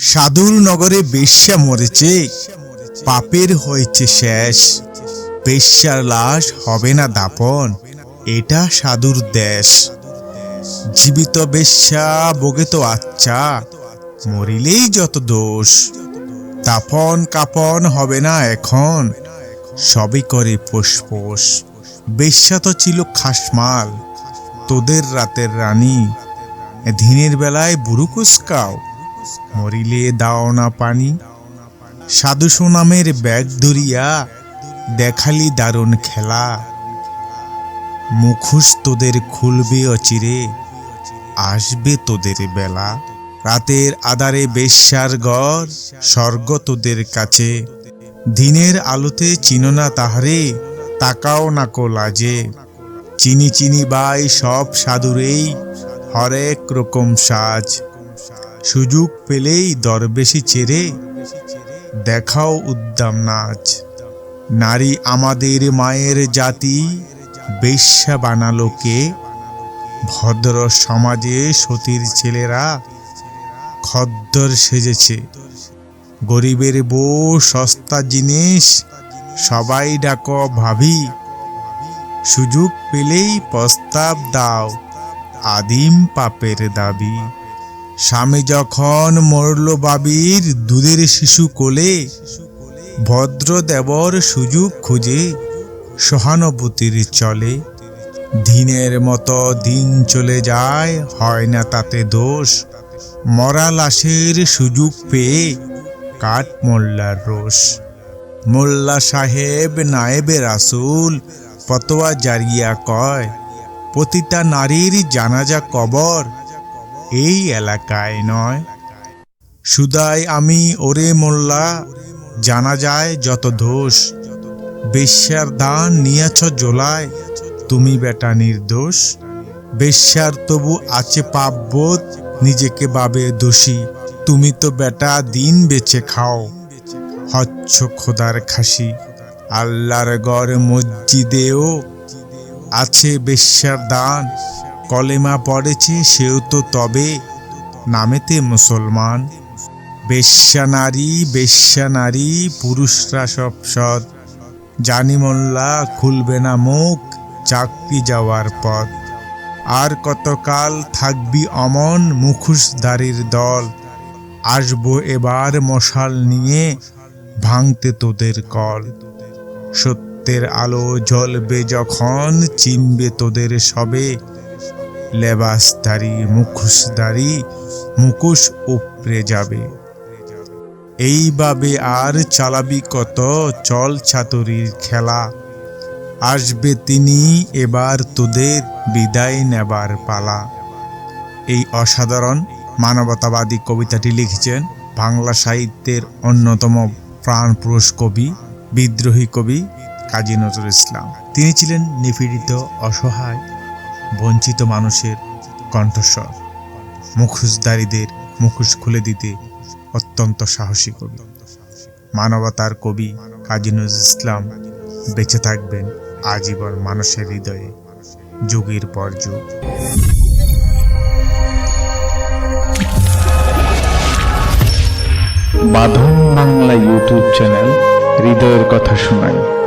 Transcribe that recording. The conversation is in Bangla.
সাধুর নগরে বেশ্যা মরেছে, পাপের হয়েছে শেষ। বেশ্যার লাশ হবে না দাপন, এটা সাধুর দেশ। জীবিত বেশ্যা বগে তো আচ্ছা মরিলেই যত দোষ। দাপন কাপন হবে না এখন, সবই করে পোষ বেশ্যা তো ছিল খাসমাল, তোদের রাতের রানী। দিনের বেলায় বুড়ো কুসকাও মরিলে দাও না পানি। সাধু সোনামের ব্যাগ ধরিয়া দেখালি দারুণ খেলা। মুখোশ তোদের খুলবে অচিরে, আসবে তোদের বেলা। রাতের আধারে বেশ্যার ঘর, স্বর্গ তোদের কাছে। দিনের আলোতে চিনো না তাহারে, তাকাও না কো লাজে চিনি চিনি বাই সব সাধুরেই, হরেক রকম সাজ। সুযোগ পেলেই দরবেশি ছেড়ে দেখাও উদ্দাম নাচ। নারী আমাদের মায়ের জাতি, বেশ্যা বানালো কে? ভদ্র সমাজে সতীর ছেলেরা খদ্দর সেজেছে। গরিবের বউ, সস্তা জিনিস, সবাই ডাক ভাবি। সুযোগ পেলেই প্রস্তাব দাও, আদিম পাপের দাবি। স্বামী যখন মরল বাবির দুধের শিশু কোলে ভদ্র দেবর সুযোগ খুঁজে সহানুভূতির চলে। দিনের মতো দিন চলে যায়, হয় না তাতে দোষ। মরা লাশের সুযোগ পেয়ে কাঠ মোল্লার রোষ। মোল্লা সাহেব, নায়েবে রাসুল, ফতোয়া জারিয়া কয় প্রতিটা নারীর জানাজা কবর এই এলাকায় নয়। সুদাই আমি, ওরে মোল্লা, জানা যায় যত দোষ। বেশ্যার দান নিয়েছ জোলায়, তুমি বেটা নির্দোষ। বেশ্যার তবু আছে পাপবোধ, নিজেকে বাবে দোষী। তুমি তো বেটা, দিন বেচে খাও। হচ্ছ খোদার খাসি। আল্লাহর গড় মসজিদেও আছে বেশ্যার দান। কলেমা পড়েছে, সেও তো তবে নামেতে মুসলমান। বেশ্যা নারী বেশ্যা নারী, পুরুষরা সব সৎ। জানি মোল্লা, খুলবে না মুখ, চাকরি যাওয়ার পথ। আর কতকাল থাকবি অমন মুখোশধারীর দল। আসব এবার মশাল নিয়ে, ভাঙতে তোদের কল। সত্যের আলো জ্বলবে যখন, চিনবে তোদের সবে। লেবাসধারী মুখোশধারী মুখোশ উপড়ে যাবে এইভাবে আর চালাবি কত? চল ছাতুরির খেলা। আসবে তিনি, এবার তোদের বিদায় নেবার পালা। এই অসাধারণ মানবতাবাদী কবিতাটি লিখেছেন বাংলা সাহিত্যের অন্যতম প্রাণপুরুষ কবি, বিদ্রোহী কবি কাজী নজরুল ইসলাম। তিনি ছিলেন নিপীড়িত, অসহায় বঞ্চিত মানুষের কণ্ঠস্বর। মুখোশধারীদের মুখোশ খুলে দিতে অত্যন্ত সাহসী কবি। মানবতার কবি কাজী নজরুল ইসলাম বেঁচে থাকবেন আজীবন মানুষের হৃদয়ে, যুগের পর যুগ। বাঁধন বাংলা ইউটিউব চ্যানেল হৃদয়ের কথা শোনাই